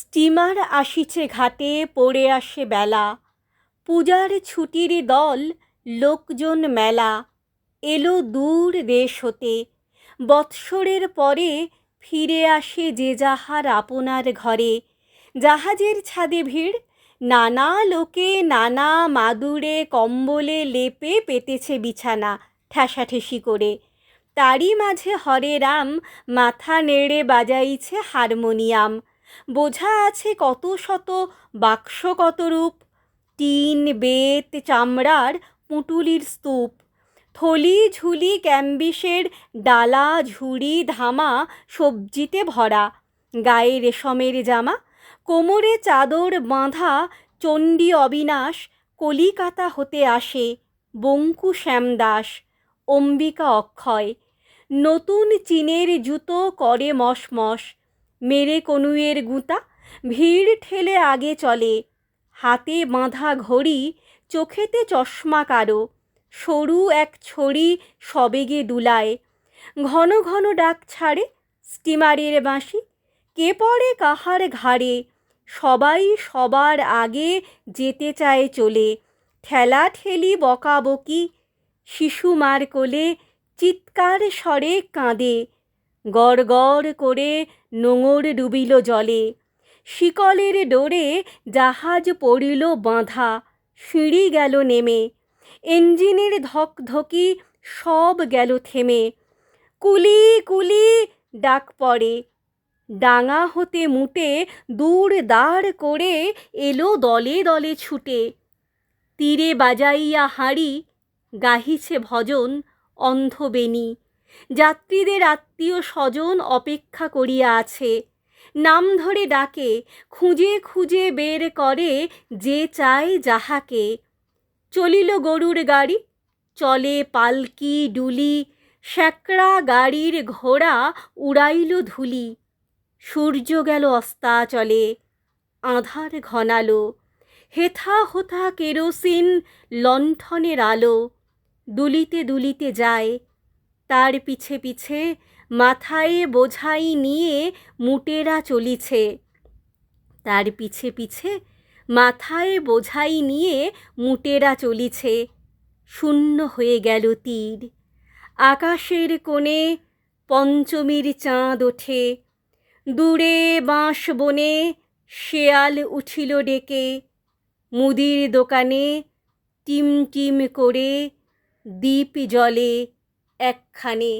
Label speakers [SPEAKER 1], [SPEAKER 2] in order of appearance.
[SPEAKER 1] Steamer আসিছে ঘাটে, পড়ে আসে বেলা। পূজার ছুটির দল, লোকজন মেলা। এলো দূর দেশ হতে। বৎসরের পরে ফিরে আসে যে যাহার আপনার ঘরে। জাহাজের ছাদে ভিড়, নানা লোকে নানা মাদুরে কম্বলে লেপে পেতেছে বিছানা ঠেসাঠেসি করে। তারই মাঝে হরে রাম মাথা নেড়ে বাজাইছে হারমোনিয়াম। বোঝা আছে কত শত বাক্স, কত রূপ। টিন, বেত, চামড়ার পুঁটুলির স্তূপ। থলি, ঝুলি, ক্যাম্বিসের ডালা, ঝুড়ি, ধামা সবজিতে ভরা। গায়ে রেশমের জামা, কোমরে চাদর বাঁধা চণ্ডী অবিনাশ, কলিকাতা হতে আসে বঙ্কু শ্যামদাস, অম্বিকা অক্ষয়। নতুন চীনের জুতো করে মশমশ মেরে কনুয়ের গুঁতা, ভিড় ঠেলে আগে চলে। হাতে বাঁধা ঘড়ি, চোখেতে চশমা কারও। সরু এক ছড়ি সবেগে দুলায়। ঘন ঘন ডাক ছাড়ে স্টিমারের বাঁশি। কে পড়ে কাহার ঘাড়ে? সবাই সবার আগে যেতে চায় চলে। ঠেলা ঠেলি বকাবকি, শিশু মার কোলে চিৎকার স্বরে কাঁদে। গড় গড় করে নোঙর ডুবিল জলে। শিকলের ডোরে জাহাজ পড়িল বাঁধা, সিঁড়ি গেল নেমে। ইঞ্জিনের ধকধকি সব গেল থেমে। কুলি কুলি ডাক পড়ে, ডাঙা হতে মুটে দূর দাঁড় করে এলো দলে দলে ছুটে। তীরে বাজাইয়া হাঁড়ি, গাহিছে ভজন অন্ধবেনী যাত্রীদের আত্মীয় স্বজন অপেক্ষা করিয়া আছে। নাম ধরে ডাকে, খুঁজে খুঁজে বের করে যে চায় যাহাকে। চলিল গরুর গাড়ি, চলে পালকি ডুলি, শ্যাকড়া গাড়ির ঘোড়া উড়াইল ধুলি। সূর্য গেল অস্তাচলে, আধার ঘনালো। হেথা হোথা কেরোসিন লণ্ঠনের আলো, দুলিতে দুলিতে যায়। তার পিছে পিছে মাথায় বোঝাই নিয়ে মুটেরা চলিছে। তার পিছে পিছে মাথায় বোঝাই নিয়ে মুটেরা চলিছে। শূন্য হয়ে গেল তীর। আকাশের কোণে পঞ্চমীর চাঁদ ওঠে। দূরে বাঁশ বনে শেয়াল উঠিল ডেকে। মুদির দোকানে টিম টিম করে দ্বীপ জলে একখানে